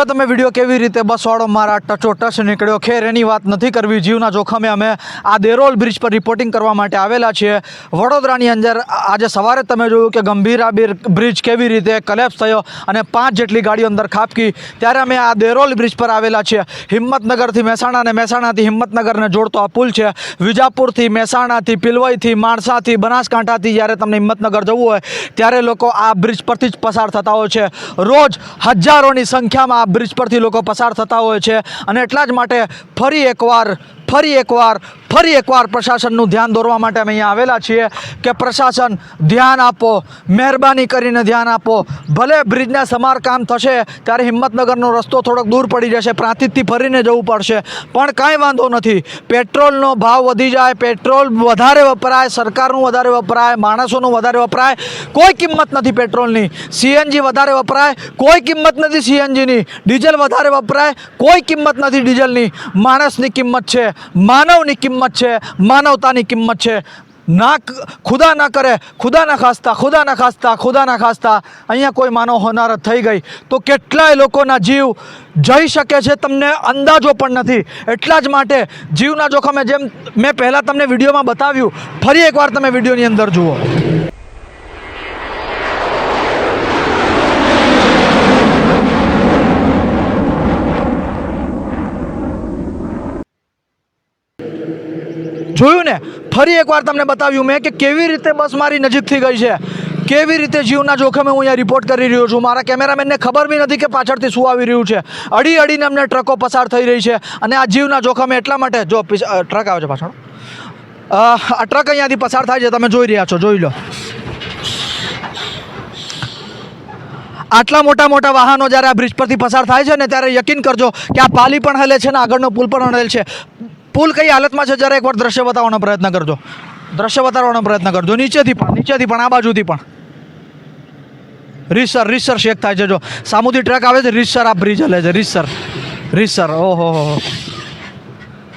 જો તમે વીડિયો કેવી રીતે બસવાળો મારા ટચો ટચ નીકળ્યો. ખેર, એની વાત નથી કરવી. જીવના જોખમે અમે આ દેરોલ બ્રિજ પર રિપોર્ટિંગ કરવા માટે આવેલા છીએ. વડોદરાની અંદર આજે સવારે તમે જોયું કે ગંભીરા બિર, બ્રિજ કેવી રીતે કલેપ્સ થયો અને પાંચ જેટલી ગાડીઓ અંદર ખાબકી. ત્યારે અમે આ દેરોલ બ્રિજ પર આવેલા છીએ. હિંમતનગરથી મહેસાણા અને મહેસાણાથી હિંમતનગરને જોડતો આ પુલ છે. વિજાપુરથી મહેસાણાથી, પિલવાઈથી, માણસાથી, બનાસકાંઠાથી જ્યારે તમને હિંમતનગર જવું હોય, ત્યારે લોકો આ બ્રિજ પરથી જ પસાર થતા હોય છે. રોજ હજારોની સંખ્યામાં આ બ્રિજ પરથી લોકો પસાર થતા હોય છે. અને એટલા જ માટે ફરી એકવાર ફરી એકવાર ફરી એકવાર પ્રશાસનનું ધ્યાન દોરવા માટે અમે અહીંયા આવેલા છીએ કે પ્રશાસન, ધ્યાન આપો, મહેરબાની કરીને ધ્યાન આપો. ભલે બ્રિજના સમારકામ થશે, ત્યારે હિંમતનગરનો રસ્તો થોડોક દૂર પડી જશે, પ્રાંતિજથી ફરીને જવું પડશે. પણ કાંઈ વાંધો નથી. પેટ્રોલનો ભાવ વધી જાય, પેટ્રોલ વધારે વપરાય, સરકારનું વધારે વપરાય, માણસોનું વધારે વપરાય. કોઈ કિંમત નથી પેટ્રોલની. સીએનજી વધારે વપરાય, કોઈ કિંમત નથી સીએનજીની. ડીઝલ વધારે વપરાય, કોઈ કિંમત નથી ડીઝલની. માણસની કિંમત છે. માનવની કિંમત છે, માનવતાની કિંમત છે. ના ખુદા ના કરે, ખુદા ના ખાસ્તા, ખુદા ના ખાસ્તા, ખુદા ના ખાસ્તા. અહીંયા કોઈ માનવ હોનારત થઈ ગઈ. તો કેટલાય લોકોના જીવ જઈ શકે છે તમને અંદાજો પણ નથી. એટલા જ માટે જીવના જોખમે જેમ મેં પહેલાં તમને વિડીયોમાં બતાવ્યું, ફરી એકવાર તમે વિડીયોની અંદર જુઓ. જોયું ને? ફરી એકવાર તમને બતાવ્યું મેં કે કેવી રીતે બસ મારી નજીકથી ગઈ છે. કેવી રીતે જીવના જોખમે હું અહીંયા રિપોર્ટ કરી રહ્યો છું. મારા કેમેરામેનને ખબર બી નથી કે પાછળથી શું આવી રહ્યું છે. અડી અડીને અમને ટ્રકો પસાર થઈ રહી છે અને આ જીવના જોખમે એટલા માટે જો ટ્રક આવે છે પાછળ. આ ટ્રક અહીંયાથી પસાર થાય છે. તમે જોઈ રહ્યા છો. જોઈ લો. આટલા મોટા મોટા વાહનો જ્યારે આ બ્રિજ પરથી પસાર થાય છે ને ત્યારે યકીન કરજો કે આ પાલી પણ હલે છે ને આગળનો પુલ પણ હલેલ છે. પુલ કઈ હાલતમાં છે? જરા એકવાર દ્રશ્ય બતાવવાનો પ્રયત્ન કરજો. દ્રશ્ય બતાવવાનો પ્રયત્ન કરજો. નીચેથી પણ નીચેથી પણ, આ બાજુથી પણ. રીસર રીસર શેક થાય છે. જો સામુથી ટ્રક આવે છે, રીસર આ બ્રિજ હલે છે. રીસર. રીસર. ઓહો, હો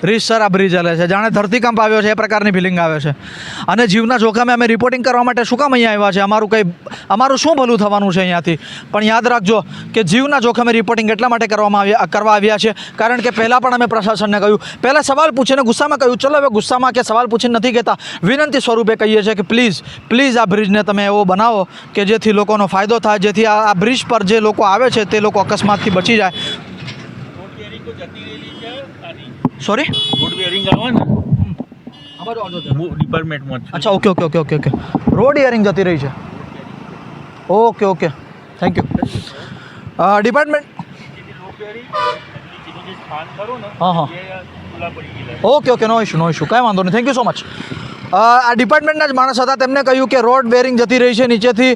હો રીસર આ બ્રિજ હલે છે. જાણે ધરતીકંપ આવ્યો છે, એ પ્રકારની ફિલિંગ આવે છે. અને જીવના જોખમે અમે રિપોર્ટિંગ કરવા માટે શું કામ અહીંયા આવ્યા છે? અમારું કંઈ, અમારું શું ભલું થવાનું છે અહીંયાથી? પણ યાદ રાખજો કે જીવના જોખમે રિપોર્ટિંગ એટલા માટે કરવામાં આવ્યા કરવા આવ્યા છે, કારણ કે પહેલાં પણ અમે પ્રશાસનને કહ્યું. પહેલાં સવાલ પૂછીને ગુસ્સામાં કહ્યું, ચલો હવે ગુસ્સામાં કે સવાલ પૂછીને નથી કહેતા. વિનંતી સ્વરૂપે કહીએ છીએ કે પ્લીઝ પ્લીઝ આ બ્રિજને તમે એવો બનાવો કે જેથી લોકોનો ફાયદો થાય, જેથી આ બ્રિજ પર જે લોકો આવે છે, તે લોકો અકસ્માતથી બચી જાય. સોરી રોડ બેરિંગ આવે ને? ડિપાર્ટમેન્ટમાં અચ્છા okay okay okay okay okay road hearing જતી રહી છે. Okay okay thank you department હા, હા. Okay okay no issue no issue કાંઈ વાંધો નહીં. થેન્ક યુ સો મચ આ ડિપાર્ટમેન્ટના જ માણસ હતા. તેમને કહ્યું કે રોડ બેરિંગ જતી રહી છે નીચેથી.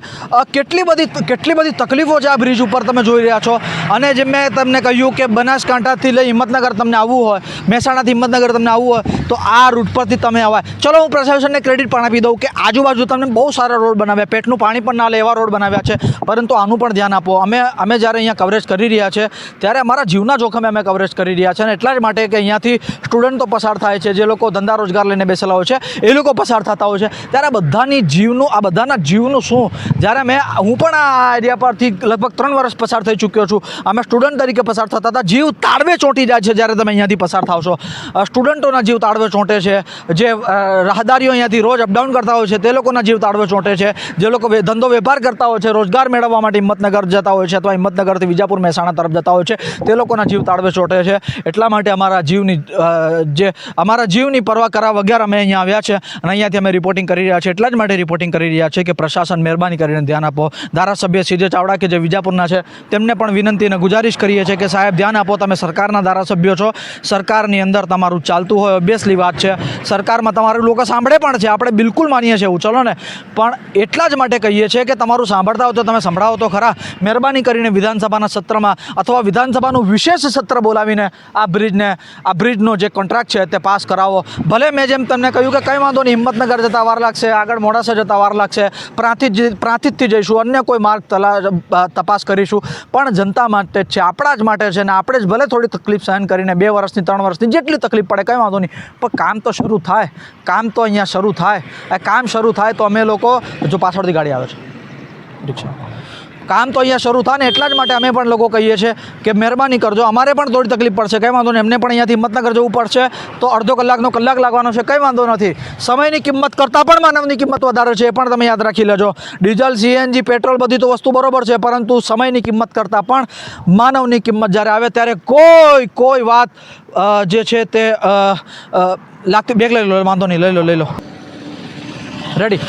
કેટલી બધી કેટલી બધી તકલીફો છે આ બ્રિજ ઉપર તમે જોઈ રહ્યા છો. અને જે મેં તમને કહ્યું કે બનાસકાંઠાથી લઈ હિંમતનગર તમને આવવું હોય, મહેસાણાથી હિંમતનગર તમને આવવું હોય, તો આ રૂટ પરથી તમે આવાય. ચલો, હું પ્રશાસનને ક્રેડિટ પણ આપી દઉં કે આજુબાજુ તમને બહુ સારા રોડ બનાવ્યા. પેટનું પાણી પણ ના લે એવા રોડ બનાવ્યા છે. પરંતુ આનું પણ ધ્યાન આપો. અમે અમે જ્યારે અહીંયા કવરેજ કરી રહ્યા છે, ત્યારે અમારા જીવના જોખમે અમે કવરેજ કરી રહ્યા છે. અને એટલા જ માટે કે અહીંયાથી સ્ટુડન્ટો પસાર થાય છે. જે લોકો ધંધા રોજગાર લઈને બેસેલા હોય છે, એ લોકો પસાર થતા હોય છે. ત્યારે બધાની જીવનું, આ બધાના જીવનું શું? જ્યારે મેં, હું પણ આ એરિયા પરથી લગભગ ત્રણ વર્ષ પસાર થઈ ચૂક્યો છું. અમે સ્ટુડન્ટ તરીકે પસાર થતા હતા. જીવ તાળવે ચોંટી જાય છે જ્યારે તમે અહીંયાથી પસાર થાવ છો. સ્ટુડન્ટોના જીવ તાળવે ચોંટે છે. જે રાહદારીઓ અહીંયાથી રોજ અપડાઉન કરતા હોય છે, તે લોકોના જીવ તાળવે ચોંટે છે. જે લોકો ધંધો વેપાર કરતા હોય છે, રોજગાર મેળવવા માટે હિંમતનગર જતા હોય છે, અથવા હિંમતનગરથી વિજાપુર, મહેસાણા તરફ જતા હોય છે, તે લોકોના જીવ તાળવે ચોંટે છે. એટલા માટે અમારા જીવની જે, અમારા જીવની પરવા કરા વગર અમે અહીંયા આવ્યા છે. અને અહીંયાથી અમે રિપોર્ટિંગ કરી રહ્યા છીએ, એટલા જ માટે રિપોર્ટિંગ કરી રહ્યા છે કે પ્રશાસન મહેરબાની કરીને ધ્યાન આપો. ધારાસભ્ય સીજે ચાવડા કે જે વિજાપુરના છે, તેમને પણ વિનંતી અને ગુજારિશ કરીએ છીએ કે સાહેબ ધ્યાન આપો, તમે સરકારના ધારાસભ્યો છો, સરકારની અંદર તમારું ચાલતું હોય ઓબ્વિયસલી વાત છે. સરકારમાં તમારું લોકો સાંભળે પણ છે, આપણે બિલકુલ માનીએ છીએ એવું, ચલો ને. પણ એટલા જ માટે કહીએ છીએ કે તમારું સાંભળતા હોય તો તમે સંભળાવો તો ખરા. મહેરબાની કરીને વિધાનસભાના સત્રમાં અથવા વિધાનસભાનું વિશેષ સત્ર બોલાવીને આ બ્રિજને આ બ્રિજનો જે કોન્ટ્રાક્ટ છે તે પાસ કરાવો. ભલે મેં જેમ તમને કહ્યું કે કંઈ વાંધો નહીં હિંમતનગર જતા વાર લાગશે, આગળ મોડાસા જતા વાર લાગશે. પ્રાંતિજ પ્રાંતિજથી જઈશું, અન્ય કોઈ માર્ગ તલા તપાસ કરીશું. પણ જનતા માટે જ છે, આપણા જ માટે છે ને આપણે જ ભલે થોડી તકલીફ સહન કરીને બે વર્ષની, ત્રણ વર્ષની જેટલી તકલીફ પડે, કંઈ વાંધો નહીં. પણ કામ તો શરૂ થાય. કામ તો અહીંયા શરૂ થાય. કામ શરૂ થાય તો અમે લોકો જો પાછળથી ગાડી આવે છે. ઠીક છે. કામ તો અહીંયા શરૂ થાય ને એટલા જ માટે અમે પણ લોકો કહીએ છીએ કે મહેરબાની કરજો. અમારે પણ થોડી તકલીફ પડશે, કંઈ વાંધો નહીં. એમને પણ અહીંયાથી હિંમતનગર જવું પડશે. તો અડધો કલાકનો કલાક લાગવાનો છે, કંઈ વાંધો નથી. સમયની કિંમત કરતાં પણ માનવની કિંમત વધારે છે, એ પણ તમે યાદ રાખી લેજો. ડીઝલ, સીએનજી, પેટ્રોલ બધી તો વસ્તુ બરોબર છે, પરંતુ સમયની કિંમત કરતાં પણ માનવની કિંમત જ્યારે આવે ત્યારે કોઈ કોઈ વાત જે છે તે લાગતી બેગ લઈ લો, વાંધો નહીં, લઈ લો લઈ લો. રેડી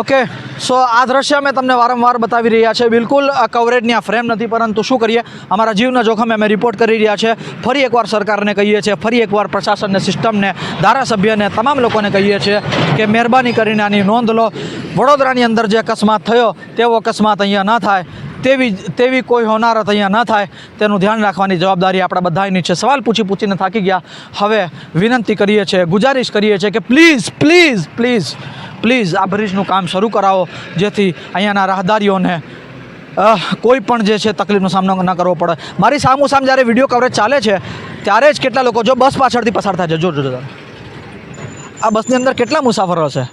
ઓકે સો આ દ્રશ્ય અમે તમને વારંવાર બતાવી રહ્યા છે બિલકુલ કવરેજની આ ફ્રેમ નથી, પરંતુ શું કરીએ? અમારા જીવના જોખમે અમે રિપોર્ટ કરી રહ્યા છે ફરી એકવાર સરકારને કહીએ છીએ, ફરી એકવાર પ્રશાસનને સિસ્ટમને ધારાસભ્યને, તમામ લોકોને કહીએ છીએ કે મહેરબાની કરીને આની નોંધ લો. વડોદરાની અંદર જે અકસ્માત થયો, તેવો અકસ્માત અહીંયા ન થાય. તેવી તેવી કોઈ હોનારત અહીંયા ન થાય. તેનું ધ્યાન રાખવાની જવાબદારી આપણા બધાની છે. સવાલ પૂછી પૂછીને થાકી ગયા. હવે વિનંતી કરીએ છીએ, ગુજારિશ કરીએ છીએ કે પ્લીઝ પ્લીઝ પ્લીઝ પ્લીઝ આ બ્રિજનું કામ શરૂ કરાવો, જેથી અહીંયાના રાહદારીઓને કોઈ પણ જે છે તકલીફનો સામનો ન કરવો પડે. મારી સામુ સામે જ્યારે વીડિયો કવરેજ ચાલે છે, ત્યારે જ કેટલા લોકો જો બસ પાછળથી પસાર થાય છે. જો જો જો આ બસની અંદર કેટલા મુસાફરો છે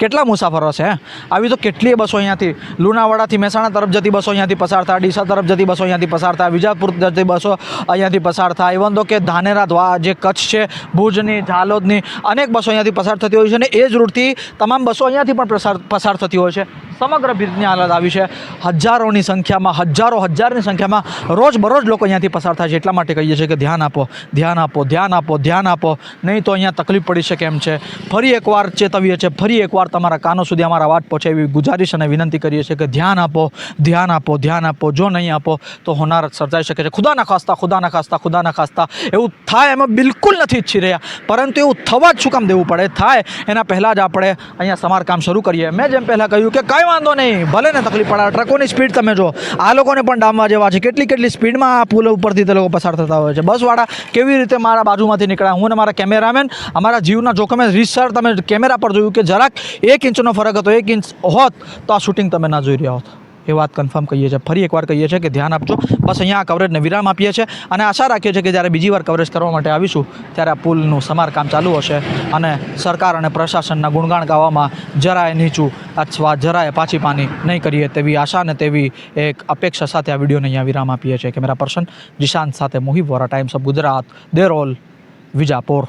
કેટલા મુસાફરો છે? આવી તો કેટલીય બસો અહીંયાથી. લુણાવાડાથી મહેસાણા તરફ જતી બસો અહીંયાથી પસાર થાય, ડીસા તરફ જતી બસો અહીંયાથી પસાર થાય વિજાપુર જતી બસો અહીંયાથી પસાર થાય. ઇવન તો કે ધાનેરા દ્વારા જે કચ્છ છે, ભુજની, ઝાલોદની, અનેક બસો અહીંયાથી પસાર થતી હોય છે અને એ જ રૂટથી તમામ બસો અહીંયાથી પણ પસાર પસાર થતી હોય છે. સમગ્ર ભીડની હાલત આવી છે. હજારોની સંખ્યામાં, હજારો હજારની સંખ્યામાં રોજ બરોજ લોકો અહીંયાથી પસાર થાય છે. એટલા માટે કહીએ છીએ કે ધ્યાન આપો ધ્યાન આપો ધ્યાન આપો ધ્યાન આપો. નહીં તો અહીંયા તકલીફ પડી શકે એમ છે. ફરી એકવાર ચેતવીએ છીએ, ફરી એકવાર તમારા કાનો સુધી અમારા વાત પહોંચે એવી ગુજારિશ અને વિનંતી કરીએ છીએ કે ધ્યાન આપો ધ્યાન આપો ધ્યાન આપો. જો નહીં આપો, તો હોનારત સર્જાઈ શકે છે. ખુદાના ખાસ્તા ખુદાના ખાસ્તા ખુદાના ખાસ્તા. એવું થાય એમાં બિલકુલ નથી ઈચ્છી રહ્યા. પરંતુ એવું થવા જ શું કામ દેવું પડે? થાય. એના પહેલાં જ આપણે અહીંયા સમારકામ શરૂ કરીએ. મેં જેમ પહેલાં કહ્યું કે કાંઈ વાંધો નહીં. ભલે ને તકલીફ પડે આ ટ્રકોની સ્પીડ તમે જો આ લોકોને પણ ડામવા જેવા છે. કેટલી કેટલી સ્પીડમાં આ પુલ ઉપરથી તે લોકો પસાર થતા હોય છે. બસવાળા, કેવી રીતે મારા બાજુમાંથી નીકળ્યા? હું અને મારા કેમેરામેન, અમારા જીવના જોખમે રીસર તમે કેમેરા પર જોયું કે જરાક એક ઇંચનો ફરક હતો, એક ઇંચ હોત તો આ શૂટિંગ તમે ના જોઈ રહ્યા હોત. એ વાત કન્ફર્મ કહીએ છીએ. ફરી એકવાર કહીએ છીએ કે ધ્યાન આપજો. બસ અહીંયા આ કવરેજને વિરામ આપીએ છીએ અને આશા રાખીએ છીએ કે જ્યારે બીજી વાર કવરેજ કરવા માટે આવીશું, ત્યારે આ પુલનું સમારકામ ચાલુ હશે અને સરકાર અને પ્રશાસનના ગુણગાણ ગાવામાં જરાય નીચું અથવા જરાય પાછી પાની નહીં કરીએ તેવી આશા અને તેવી એક અપેક્ષા સાથે આ વિડીયોને અહીંયા વિરામ આપીએ છીએ. કેમેરા પર્સન જીશાંત સાથે મોહિબ વોરા ટાઈમ્સ ઓફ ગુજરાત દેરોલ વિજાપુર